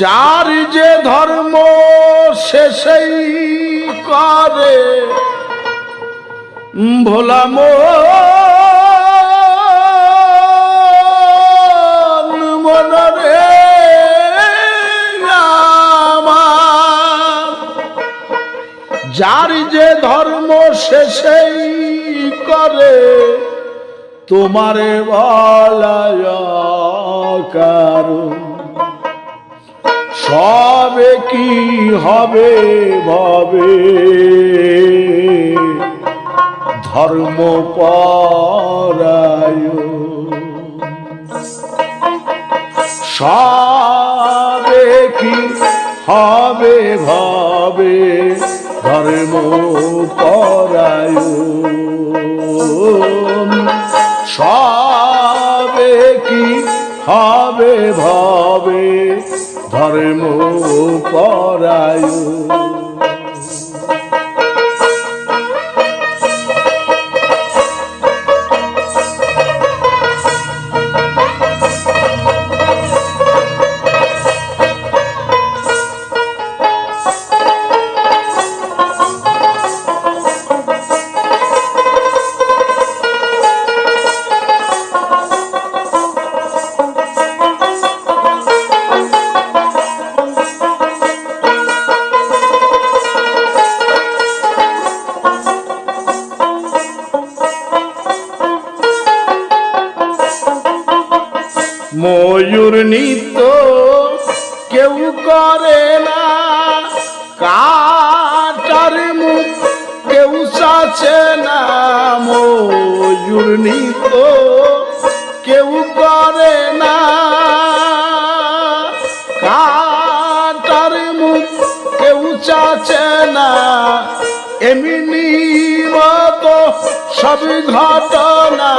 যার যে ধর্ম শেষেই করে। ভোলা মনরে আমার। যার যে ধর্ম শেষেই করে। তোমারে বলায় কারণ সবে কি হবে, ভাবে? ধর্ম পরায় সবে কি হবে, ভাবে? ধর্ম পরায় সবে কি হবে, ভবে? ধর্ম পরায় ময়ূর নৃত্য কেউ করে না। কাটার মুখ কেউ চাচে না। এমনি মতো সব ঘটনা।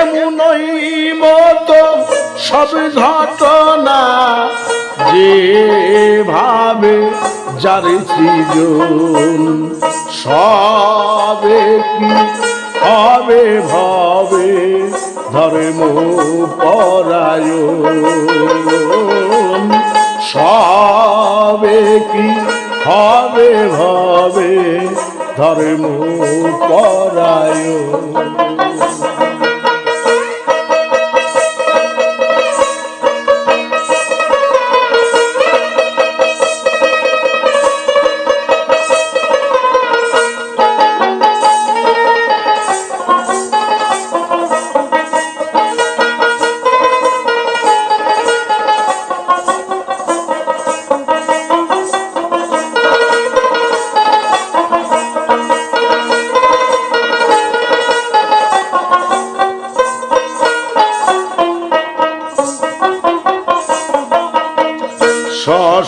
এমনই মতো সব ঘটনা যেভাবে যার সৃজন সবে কি হবে ভাবে ধর্ম পরায় সবে কি হবে ভাবে ধর্ম পরায়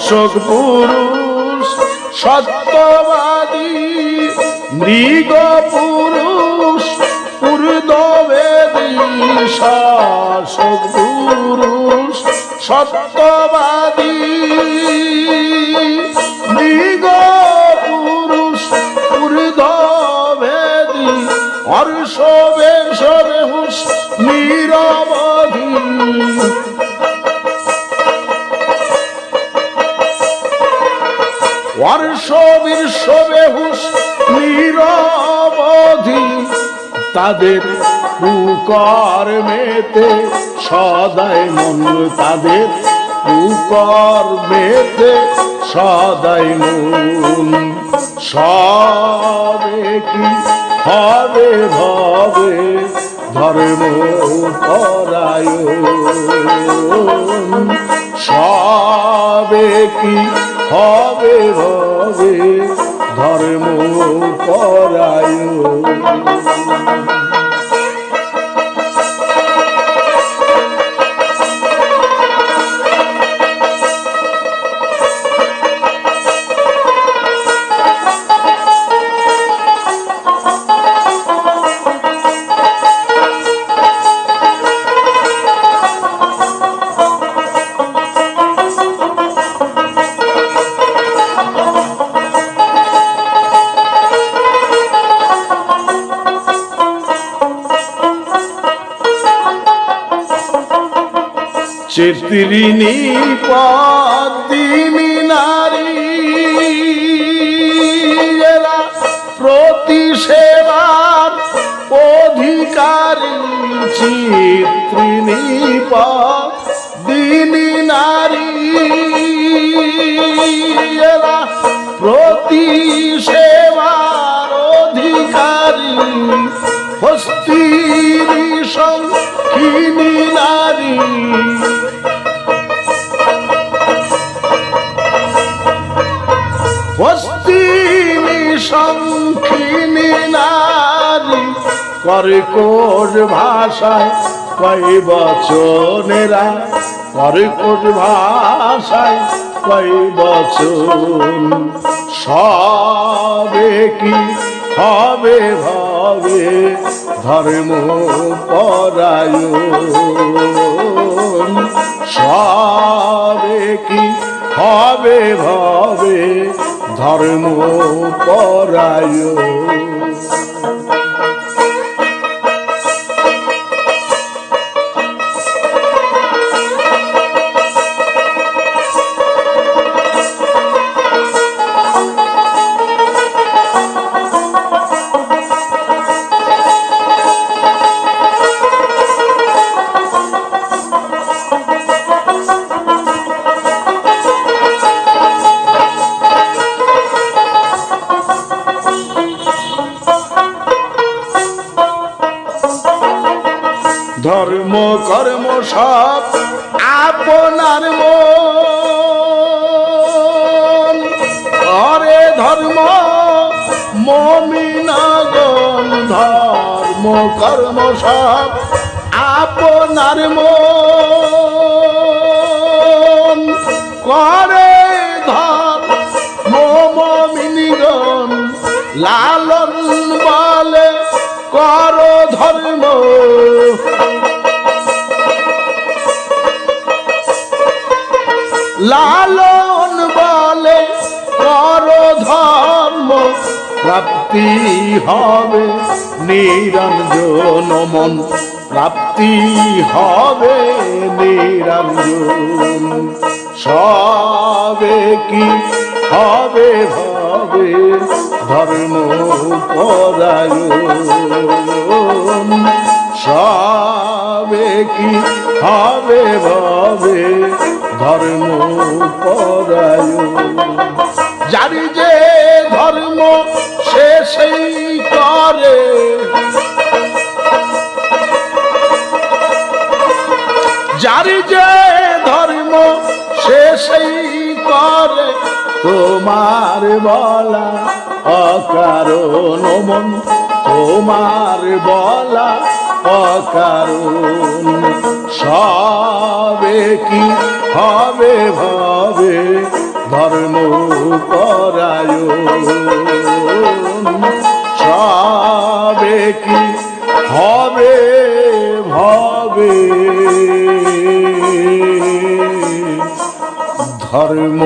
শশক পুরুষ সত্যবাদী মৃগ পুরুষ উর্দবেদী শাসক পুরুষ সত্যবাদী। তাদের কুকর্মেতে, সদাই মন তাদের কুকর্মেতে, সদাই মন। সবে কি হবে ভবে ধর্ম পরায় সবে কি হবে ভবে ধর্ম পরায় চিত্রিণী পদিনী নারী। প্রতি সেবার অধিকারী চিত্রিণী পদিনী নারী। প্রতি সংখিনী নারী কর্কট ভাষায় কই বচনেরা কর্কট ভাষায় কই বচন। সবে কি হবে ভাবে ধর্ম পরায়ণ। সবে কি হবে হবে ধর্ম পরায়ণ। ধর্ম, কর্ম সব আপনার করে ধর্ম মমিনগণ ধর্ম, কর্ম সব আপনার মন। করে ধর্ম মমিনগণ লালন বলে কর ধর্ম। লালন বলে ধর্ম প্রাপ্তি হবে নিরঞ্জন মন। প্রাপ্তি হবে নিরঞ্জন। সবে কি হবে ভাবে ধর্ম পরায়ণ। সবে কি হবে ভাবে ধর্ম পরায়ণ। জানি যে ধর্ম সে সেই করে। জারি যে ধর্ম সে সেই করে। তোমার বলা অকারণ মন, তোমার বলা অকারণ সবে কি হবে ভাবে ধর্ম সবে কি হবে ভাবে ধর্ম